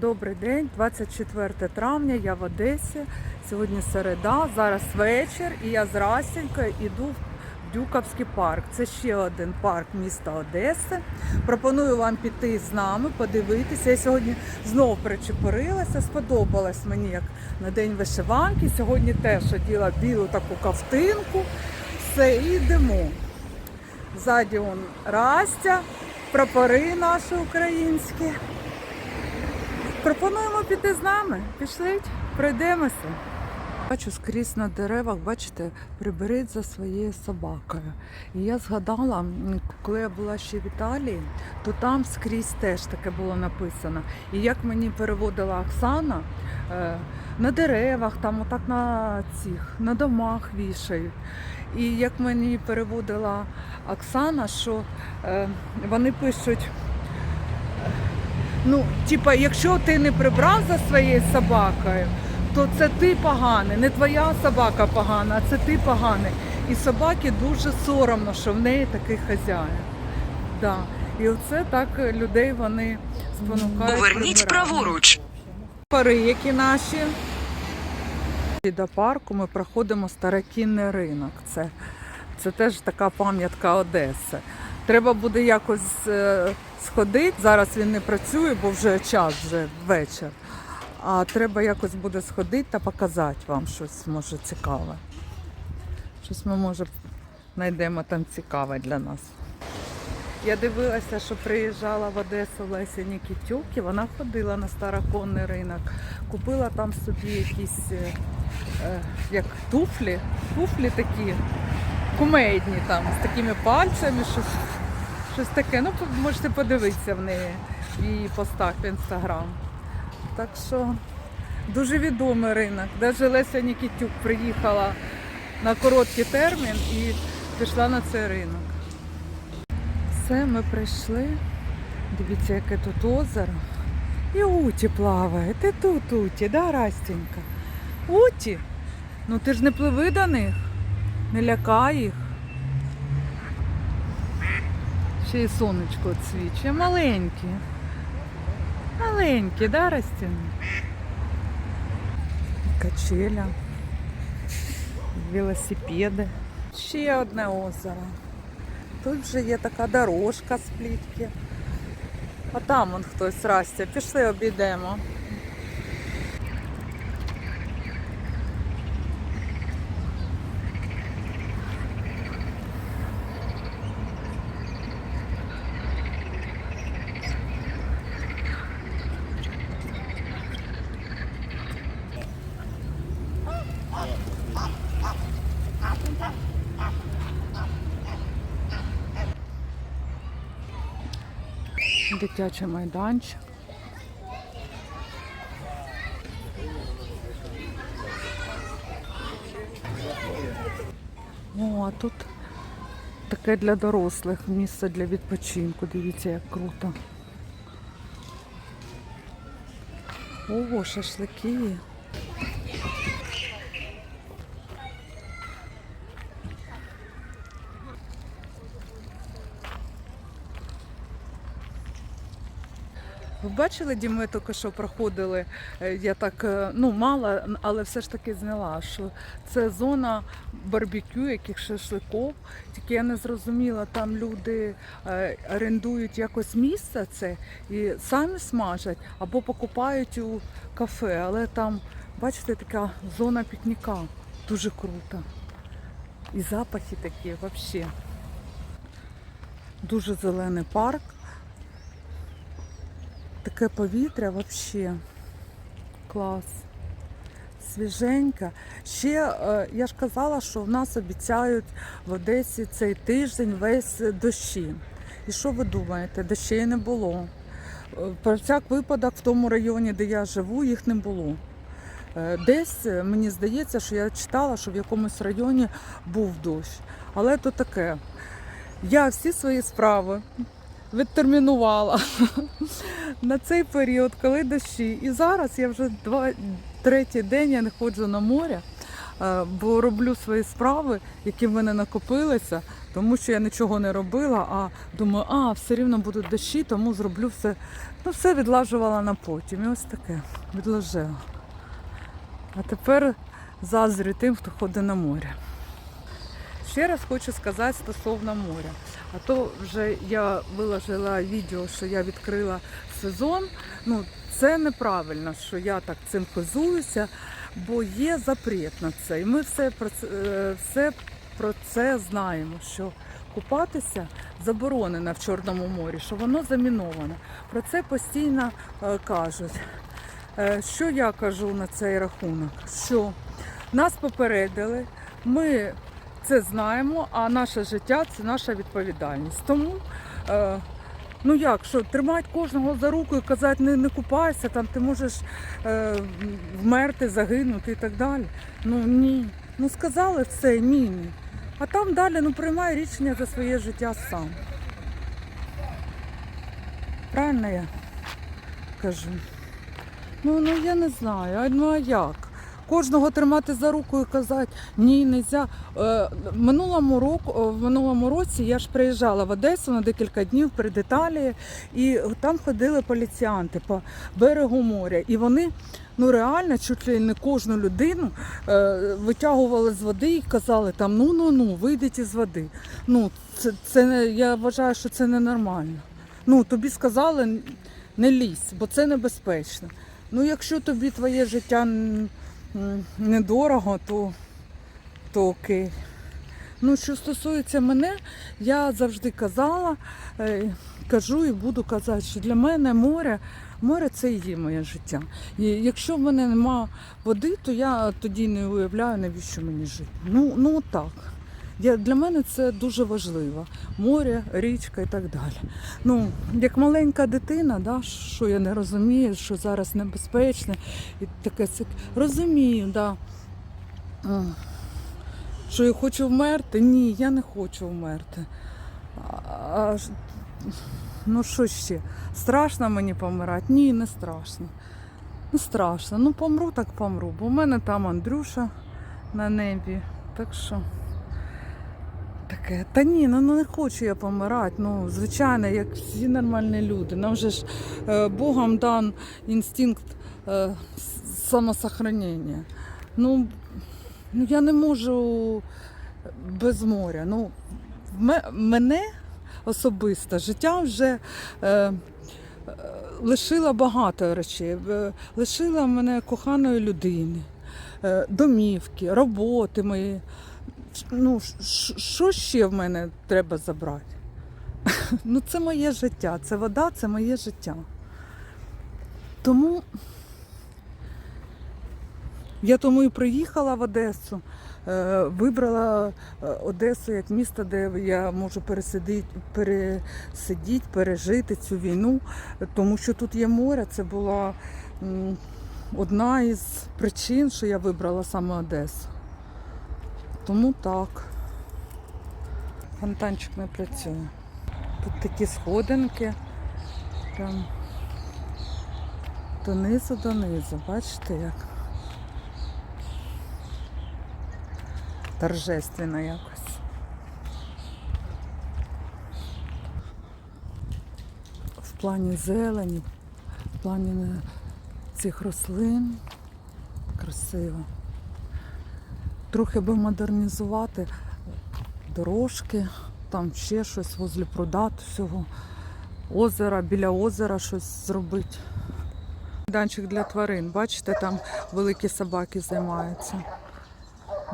Добрий день, 24 травня, я в Одесі. Сьогодні середа, зараз вечір, і я з Расінькою йду в Дюковський парк. Це ще один парк міста Одеси. Пропоную вам піти з нами, подивитися. Я сьогодні знов причепурилася, сподобалось мені як на день вишиванки. Сьогодні теж оділа білу таку ковтинку. Все, і йдемо. Ззаді он Растя, прапори наші українські. Пропонуємо піти з нами. Пішліть, пройдемося. Бачу скрізь на деревах, бачите, приберіть за своєю собакою. І я згадала, коли я була ще в Італії, то там скрізь теж таке було написано. І як мені переводила Оксана, е, на деревах, там отак на цих, на домах вішають. І як мені переводила Оксана, що е, вони пишуть. Ну, типа, якщо ти не прибрав за своєю собакою, то це ти поганий, не твоя собака погана, а це ти поганий. І собаки дуже соромно, що в неї такий хазяїн. Да. І оце так людей вони спонукають. Поверніть прибирати. праворуч. Пари, які наші. І до парку ми проходимо старокінний ринок. Це, це теж така пам'ятка Одеси. Треба буде якось е, сходити. Зараз він не працює, бо вже час, вже вечір. А треба якось буде сходити та показати вам щось може цікаве. Щось ми може знайдемо там цікаве для нас. Я дивилася, що приїжджала в Одесу Леся Нікітюк, і вона ходила на староконний ринок, купила там собі якісь е, е, як туфлі, туфлі такі кумедні там, з такими пальцями, щось, щось таке. Ну, можете подивитися в неї в її постах в інстаграм. Так що дуже відомий ринок. Навіть Леся Нікітюк приїхала на короткий термін і пішла на цей ринок. Все, ми прийшли. Дивіться, яке тут озеро. І Уті плаває. Ти тут, Уті, да, Растінька? Уті? Ну ти ж не пливи до них, не лякай їх. Ще й сонечко цвіче. Маленькі. Маленькі, да, Растін? Качеля. Велосипеди. Ще одне озеро. Тут вже є така дорожка з плітки. А там он хтось Растя. Пішли обійдемо. Дитячий майданчик. О, а тут таке для дорослих місце для відпочинку. Дивіться, як круто. О, шашлики. Ви бачили, Дім, ми тільки що проходили, е, я так, е, ну, мало, але все ж таки зняла, що це зона барбекю, яких шашликів. Тільки я не зрозуміла, там люди е, орендують якось місце це і самі смажать або покупають у кафе. Але там, бачите, така зона пікніка. Дуже круто. І запахи такі взагалі. Дуже зелений парк. Таке повітря взагалі клас. Свіженька. Ще е, я ж казала, що в нас обіцяють в Одесі цей тиждень весь дощі. І що ви думаєте? Дощей не було. Е, Про всяк випадок в тому районі, де я живу, їх не було. Е, Десь мені здається, що я читала, що в якомусь районі був дощ. Але то таке. Я всі свої справи відтермінувала на цей період, коли дощі. І зараз я вже два, третій день я не ходжу на море, е, бо роблю свої справи, які в мене накопилися, тому що я нічого не робила, а думаю, а все рівно будуть дощі, тому зроблю все. Ну, все відлажувала на потім. І ось таке відложила. А тепер заздрю тим, хто ходить на море. Ще раз хочу сказати стосовно моря. А то вже я виложила відео, що я відкрила сезон. Ну, це неправильно, що я так цим хизуюся, бо є запрет на це. І ми все про це, е, все про це знаємо, що купатися заборонено в Чорному морі, що воно заміноване. Про це постійно е, кажуть. Е, Що я кажу на цей рахунок? Що нас попередили, ми це знаємо, а наше життя це наша відповідальність. Тому, е, ну як, що тримати кожного за руку і казати, не, не купайся, там ти можеш е, вмерти, загинути і так далі. Ну ні. Ну сказали все, ні, ні. А там далі ну, приймай рішення за своє життя сам. Правильно я кажу? Ну, ну я не знаю, а ну а як? Кожного тримати за руку і казати ні, не можна. Е, минулому року, в минулому році я ж приїжджала в Одесу на декілька днів перед Італією, і там ходили поліціянти по берегу моря. І вони ну реально чуть ли не кожну людину е, витягували з води і казали там ну ну ну вийдіть із води. Ну це, це не- я вважаю, що це ненормально. Ну тобі сказали не лізь, бо це небезпечно. Ну, якщо тобі твоє життя недорого, то, то окей. Ну, що стосується мене, я завжди казала, е, кажу і буду казати, що для мене море, море це і є моє життя. І якщо в мене нема води, то я тоді не уявляю, навіщо мені жити. Ну, ну так. Я, для мене це дуже важливо. Море, річка і так далі. Ну, як маленька дитина, да, що я не розумію, що зараз небезпечно і таке розумію, да. Що я хочу вмерти? Ні, я не хочу вмерти. А, ну що ще? Страшно мені помирати? Ні, не страшно. Не страшно. Ну помру, так помру. Бо в мене там Андрюша на небі. Так що. Таке, та ні, ну ну, не хочу я помирати. Ну, звичайно, як всі нормальні люди. Нам же ж е, Богом дан інстинкт е, самосохранення. Ну, ну, я не можу без моря. Ну, мене особисто життя вже е, е, лишила багато речей. Е, Лишила мене коханої людини, е, домівки, роботи мої. Ну, що ще в мене треба забрати? Ну, це моє життя, це вода, це моє життя. Тому я тому і приїхала в Одесу, е, вибрала е, Одесу як місто, де я можу пересидіти, пересидіти, пережити цю війну, тому що тут є море. Це була одна із причин, що я вибрала саме Одесу. Тому так. Фонтанчик не працює. Тут такі сходинки. Прям донизу донизу. Бачите як? Торжественно якось. В плані зелені, в плані е, цих рослин. Красиво. Трохи би модернізувати дорожки, там ще щось возле пруда, всього озера, біля озера щось зробити. Майданчик для тварин, бачите, там великі собаки займаються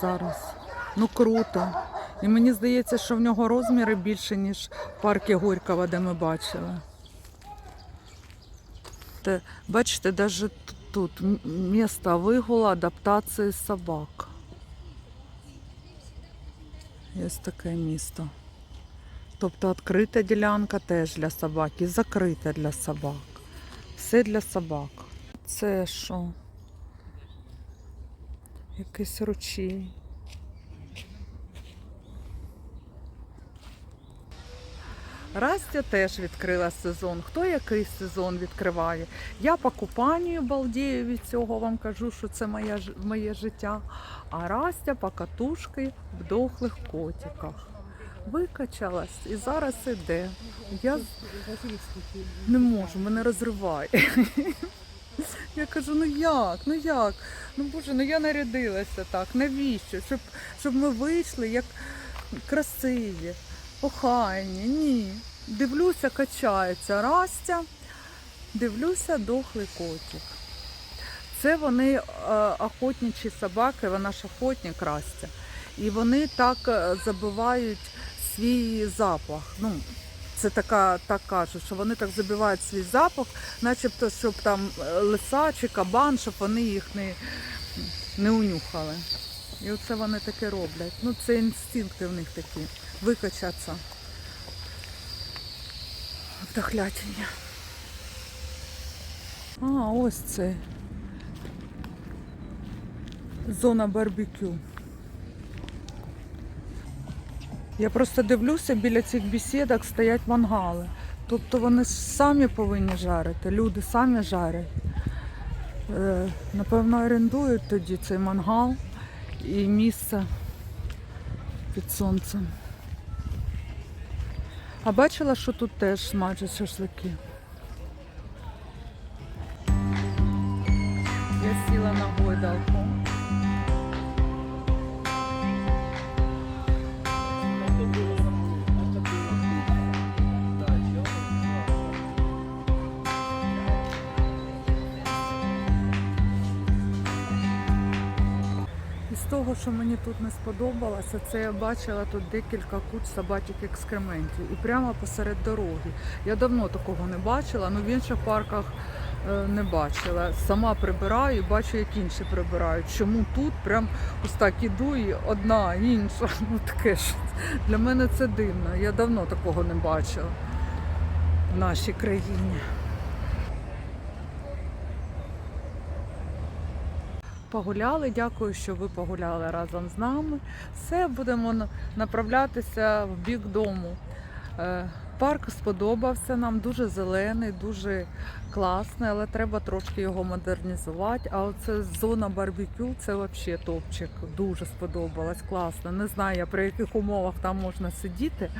зараз. Ну круто. І мені здається, що в нього розміри більше, ніж в парку Горького, де ми бачили. Те, бачите, навіть тут місто вигула адаптації собак. Є таке місто. Тобто відкрита ділянка теж для собак і закрита для собак. Все для собак. Це що? Якийсь ручій. Растя теж відкрила сезон. Хто який сезон відкриває? Я по купанню балдію від цього вам кажу, що це моє, моє життя. А Растя по катушки в дохлих котиках. Викачалась і зараз іде. Я не можу, мене розриває. Я кажу, ну як, ну як? Ну боже, ну я нарядилася так. Навіщо? Щоб, щоб ми вийшли як красиві, охайні. Ні. Дивлюся, качається Растя, дивлюся, дохлий котик. Це вони е, охотничі собаки, вона ж охотник Растя. І вони так е, забивають свій запах. Ну, це така, так кажуть, що вони так забивають свій запах, начебто, щоб там е, лиса чи кабан, щоб вони їх не, не унюхали. І оце вони таке роблять. Ну, це інстинкти в них такі. Викачатися. Вдохлятіння. А, ось це. Зона барбекю. Я просто дивлюся, біля цих бесідок стоять мангали. Тобто вони самі повинні жарити, люди самі жарять. Е, напевно, орендують тоді цей мангал і місце під сонцем. А бачила, що тут теж смажать шашлики. Я сіла на гойдалку. Того, що мені тут не сподобалося, це я бачила тут декілька куч собачих екскрементів і прямо посеред дороги. Я давно такого не бачила, але в інших парках е, не бачила. Сама прибираю, бачу, як інші прибирають. Чому тут прям ось так іду і одна, інша. Ну таке ж для мене це дивно. Я давно такого не бачила в нашій країні. Погуляли, дякую, що ви погуляли разом з нами. Все, будемо направлятися в бік дому. Е, Парк сподобався нам, дуже зелений, дуже класний, але треба трошки його модернізувати. А оце зона барбекю це взагалі топчик. Дуже сподобалось, класно. Не знаю, при яких умовах там можна сидіти,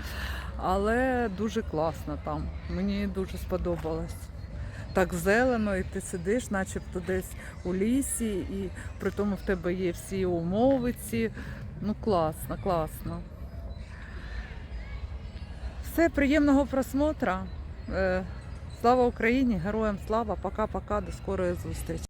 але дуже класно там. Мені дуже сподобалось так зелено, і ти сидиш, начебто десь у лісі, і при тому в тебе є всі умови ці. Ну класно, класно. Все, приємного просмотра. Е, Слава Україні, героям слава, пока-пока, до скорої зустрічі.